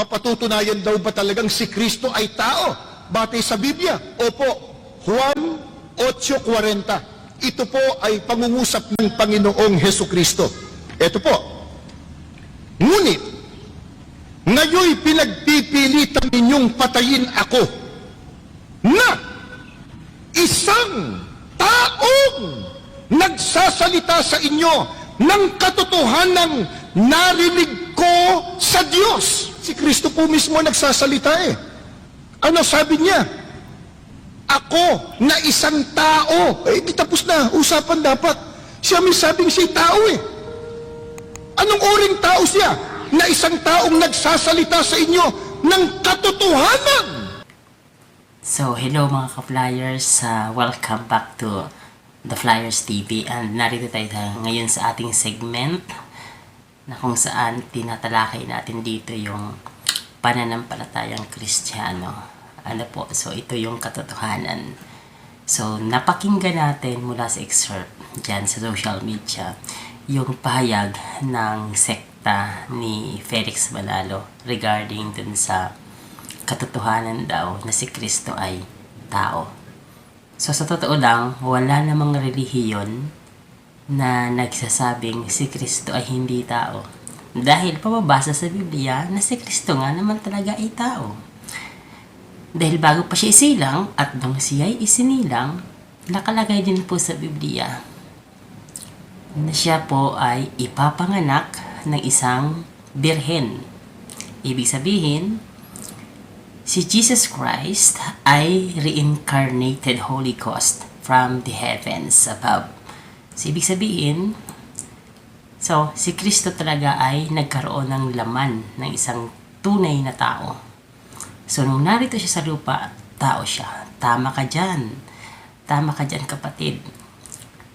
mapatutunayan daw ba talagang si Kristo ay tao? Batay sa Biblia. Opo, Juan 8.40. Ito po ay pangungusap ng Panginoong Heso Kristo. Ito po. Ngunit, ngayoy pinagpipilitan ninyong patayin ako na isang taong nagsasalita sa inyo ng katotohanang narinig ko sa Diyos. Si Kristo po mismo nagsasalita eh. Ano sabi niya? Ako na isang tao. Eh, di tapos na. Usapan dapat. Siya may sabing siya tao eh. Anong uring tao siya? Na isang taong nagsasalita sa inyo ng katotohanan. So, hello mga ka-flyers. Uh, welcome back to The Flyers TV. And narito tayo sa- ngayon sa ating segment na kung saan tinatalakay natin dito yung pananampalatayang Kristiyano. Ano po, so ito yung katotohanan. So, napakinggan natin mula sa excerpt dyan sa social media yung pahayag ng sekta ni Felix Manalo regarding dun sa katotohanan daw na si Kristo ay tao. So sa totoo lang, wala namang relihiyon na nagsasabing si Kristo ay hindi tao. Dahil pababasa sa Biblia na si Kristo nga naman talaga ay tao. Dahil bago pa siya isilang at nang siya ay isinilang, nakalagay din po sa Biblia na siya po ay ipapanganak ng isang birhen. Ibig sabihin, si Jesus Christ ay reincarnated Holy Ghost from the heavens above. So, ibig sabihin, so, si Kristo talaga ay nagkaroon ng laman ng isang tunay na tao. So, nung narito siya sa lupa, tao siya. Tama ka dyan. Tama ka dyan, kapatid.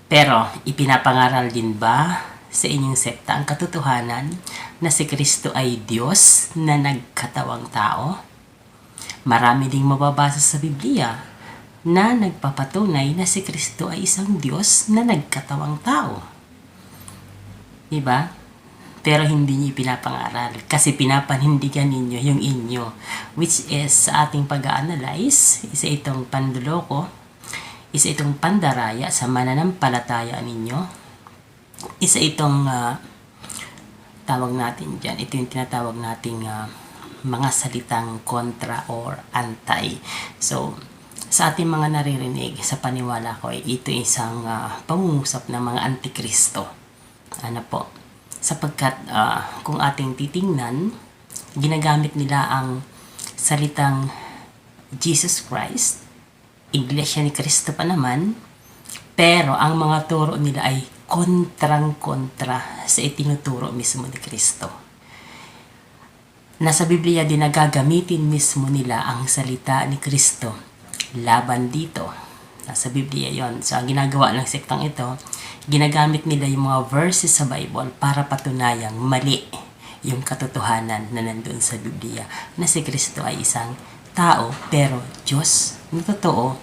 Pero, ipinapangaral din ba sa inyong sekta ang katotohanan na si Kristo ay Diyos na nagkatawang tao? Marami ding mababasa sa Biblia na nagpapatunay na si Kristo ay isang Diyos na nagkatawang tao. Diba? Pero hindi niyo pinapangaral kasi pinapanindigan ninyo yung inyo which is sa ating pag-analyze isa itong panduloko isa itong pandaraya sa mananampalataya ninyo isa itong ah, tawag natin dyan ito yung tinatawag nating ah, mga salitang kontra or anti so sa ating mga naririnig sa paniwala ko ay ito isang ah, pangungusap ng mga antikristo. Ano po? Sapagkat ah, kung ating titingnan ginagamit nila ang salitang Jesus Christ Iglesia ni Cristo pa naman pero ang mga turo nila ay kontrang-kontra sa itinuturo mismo ni Kristo. Nasa Biblia din nagagamitin mismo nila ang salita ni Kristo laban dito. Nasa Biblia yon. So, ang ginagawa ng sektang ito, ginagamit nila yung mga verses sa Bible para patunayang mali yung katotohanan na nandun sa Biblia na si Kristo ay isang tao pero Diyos na totoo,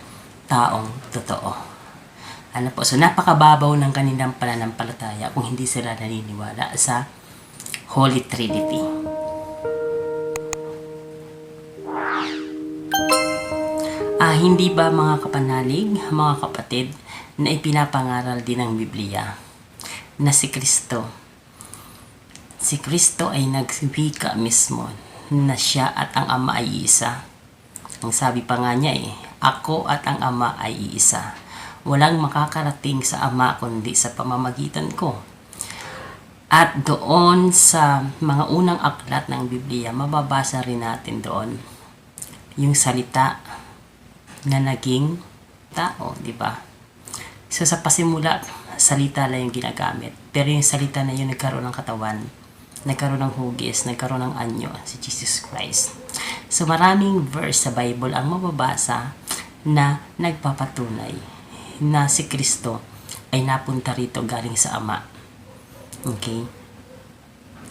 taong totoo. Ano po, so napakababaw ng kanilang pananampalataya kung hindi sila naniniwala sa Holy Trinity. Ah, hindi ba mga kapanalig, mga kapatid, na ipinapangaral din ng Biblia na si Kristo? Si Kristo ay nagswika mismo na siya at ang Ama ay isa. Ang sabi pa nga niya eh, ako at ang Ama ay iisa. Walang makakarating sa Ama kundi sa pamamagitan ko. At doon sa mga unang aklat ng Biblia, mababasa rin natin doon yung salita na naging tao, di ba? So sa pasimula, salita lang yung ginagamit. Pero yung salita na yun nagkaroon ng katawan, nagkaroon ng hugis, nagkaroon ng anyo, si Jesus Christ. So maraming verse sa Bible ang mababasa na nagpapatunay na si Kristo ay napunta rito galing sa Ama. Okay?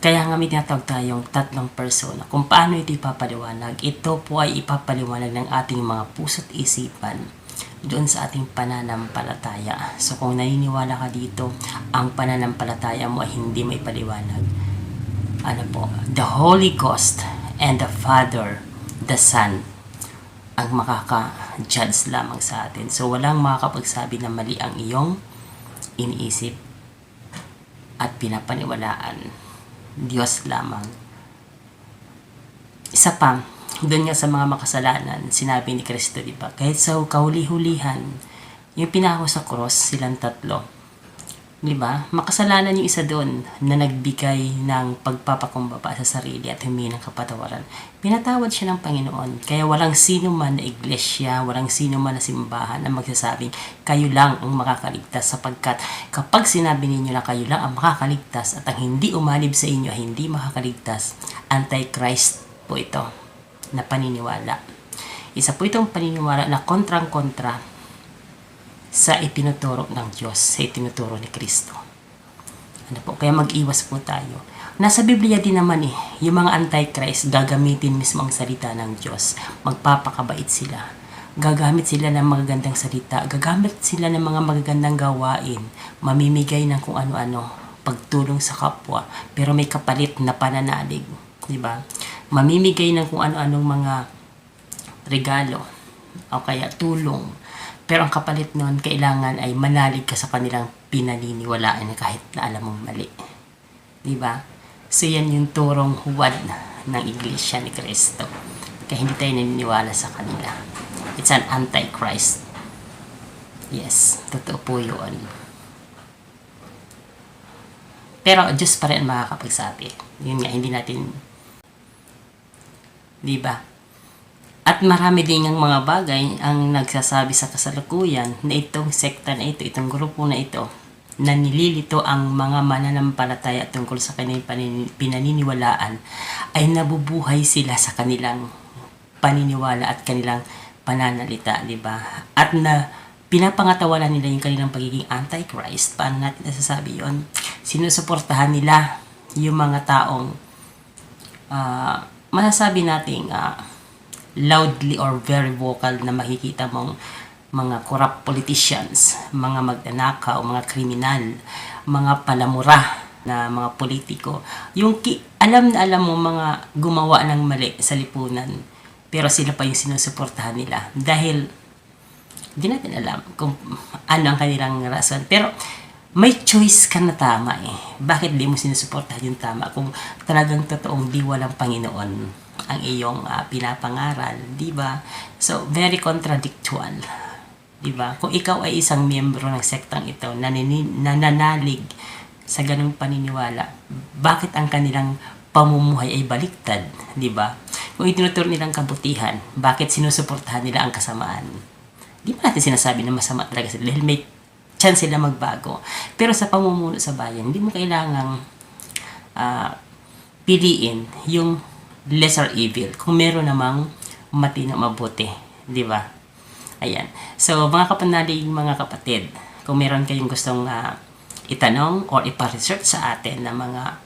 Kaya nga may tinatawag tayong tatlong persona. Kung paano ito ipapaliwanag, ito po ay ipapaliwanag ng ating mga puso't isipan doon sa ating pananampalataya. So kung naniniwala ka dito, ang pananampalataya mo ay hindi may paliwanag. Ano po, the Holy Ghost and the Father, the Son, ang makaka-judge lamang sa atin. So, walang makakapagsabi na mali ang iyong iniisip at pinapaniwalaan. Diyos lamang. Isa pa, doon nga sa mga makasalanan, sinabi ni Kristo, di ba? Kahit sa kahuli-hulihan, yung pinako sa cross, silang tatlo. Di ba? Makasalanan yung isa doon na nagbigay ng pagpapakumbaba sa sarili at humingi ng kapatawaran. Pinatawad siya ng Panginoon. Kaya walang sino man na iglesia, walang sino man na simbahan na magsasabing kayo lang ang makakaligtas sapagkat kapag sinabi ninyo na kayo lang ang makakaligtas at ang hindi umalib sa inyo ay hindi makakaligtas, anti-Christ po ito na paniniwala. Isa po itong paniniwala na kontrang-kontra sa itinuturo ng Diyos, sa itinuturo ni Kristo. Ano po, kaya mag-iwas po tayo. Nasa Biblia din naman eh, yung mga antichrist gagamitin mismo ang salita ng Diyos. Magpapakabait sila. Gagamit sila ng magagandang salita. Gagamit sila ng mga magagandang gawain. Mamimigay ng kung ano-ano. Pagtulong sa kapwa. Pero may kapalit na pananalig. Di ba? Mamimigay ng kung ano-anong mga regalo. O kaya tulong. Pero ang kapalit nun, kailangan ay manalig ka sa kanilang pinaniniwalaan kahit na alam mong mali. Di ba? So yan yung turong huwad ng Iglesia ni Cristo. Kaya hindi tayo naniniwala sa kanila. It's an antichrist. Yes, totoo po yun. Pero Diyos pa rin makakapagsabi. Yun nga, hindi natin... Di ba? At marami din ang mga bagay ang nagsasabi sa kasalukuyan na itong sekta na ito, itong grupo na ito, na nililito ang mga mananampalataya tungkol sa kanilang pinaniniwalaan ay nabubuhay sila sa kanilang paniniwala at kanilang pananalita, di ba? At na pinapangatawalan nila yung kanilang pagiging antichrist. Paano natin nasasabi yon? Sinusuportahan nila yung mga taong ah, masasabi nating ah, loudly or very vocal na makikita mong mga corrupt politicians, mga magnanakaw, mga kriminal, mga palamura na mga politiko. Yung ki- alam na alam mo mga gumawa ng mali sa lipunan, pero sila pa yung sinusuportahan nila. Dahil, di natin alam kung ano ang kanilang rason. Pero, may choice ka na tama eh. Bakit di mo sinusuportahan yung tama kung talagang totoong di walang Panginoon ang iyong ah, pinapangaral, di ba? So, very contradictual. Di ba? Kung ikaw ay isang miyembro ng sektang ito na nini- nananalig sa ganung paniniwala, bakit ang kanilang pamumuhay ay baliktad, di ba? Kung itinuturo nilang kabutihan, bakit sinusuportahan nila ang kasamaan? Di ba natin sinasabi na masama talaga sila dahil may chance sila magbago. Pero sa pamumuno sa bayan, hindi mo kailangang ah, piliin yung lesser evil kung meron namang matino mabuti. Di ba? Ayan. So, mga kapanalig, mga kapatid, kung meron kayong gustong ah, itanong or ipa-research sa atin na mga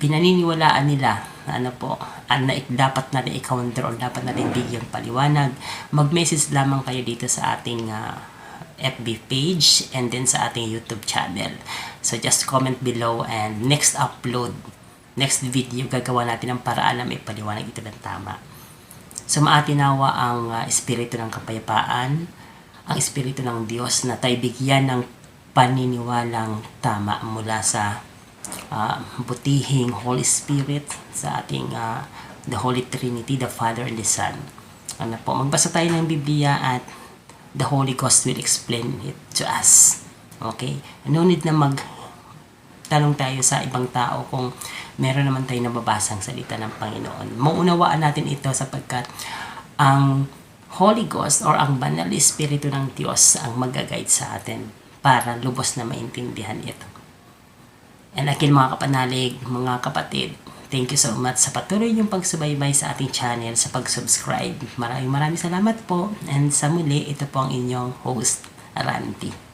pinaniniwalaan nila na ano po, ang na, dapat natin i-counter or dapat natin bigyang paliwanag, mag-message lamang kayo dito sa ating ah, FB page and then sa ating YouTube channel. So just comment below and next upload, next video, gagawa natin ng paraan na may paliwanag ito ng tama. So maatinawa ang ah, espiritu ng kapayapaan, ang espiritu ng Diyos na tayo bigyan ng paniniwalang tama mula sa ah, butihing Holy Spirit sa ating ah, the Holy Trinity, the Father and the Son. Ano po, magbasa tayo ng Biblia at the Holy Ghost will explain it to us. Okay? No need na mag tanong tayo sa ibang tao kung meron naman tayo nababasang salita ng Panginoon. Maunawaan natin ito sapagkat ang Holy Ghost or ang banal na Espiritu ng Diyos ang mag-guide sa atin para lubos na maintindihan ito. And again mga kapanalig, mga kapatid, thank you so much sa patuloy niyong pagsubaybay sa ating channel, sa pag-subscribe. Maraming maraming salamat po. And sa muli, ito po ang inyong host, Randy.